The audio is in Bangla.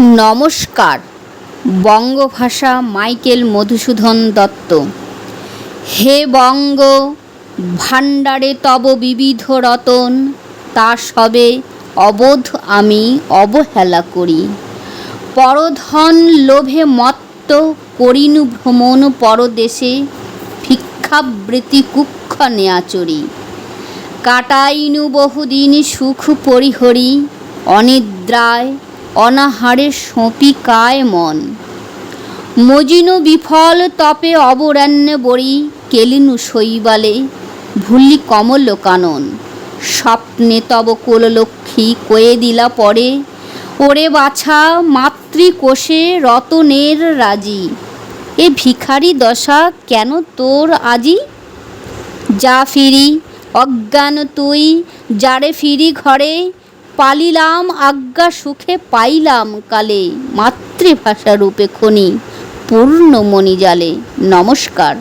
নমস্কার। বঙ্গভাষা মাইকেল মধুসূদন দত্ত। হে বঙ্গ, ভাণ্ডারে তব বিবিধ রতন, তা সবে অবোধ আমি অবহেলা করি। পরধন লোভে মত্ত করিনু ভ্রমণ পরদেশে, ভিক্ষাবৃত্তি কুক্ষ নেয়াচরি কাটাইনু বহুদিন সুখ পরিহরি, অনিদ্রায় অনাহারে সঁপিকায় মন। মজিনু বিফল তপে অবরান্নে বড়ি কেলিনু শৈবালে ভুলি কমল কানন স্বপ্নে তব কোললক্ষ্মী কয়ে দিলা পরে। ওরে বাছা, মাতৃকোষে রতনের রাজি। এ ভিখারি দশা কেন তোর আজি? যা ফিরি, অজ্ঞান তুই, যারে ফিরি ঘরে। পালিলাম আজ্ঞা সুখে পাইলাম কালে। মাতৃভাষা রূপে খনি পূর্ণ মণিজালে। নমস্কার।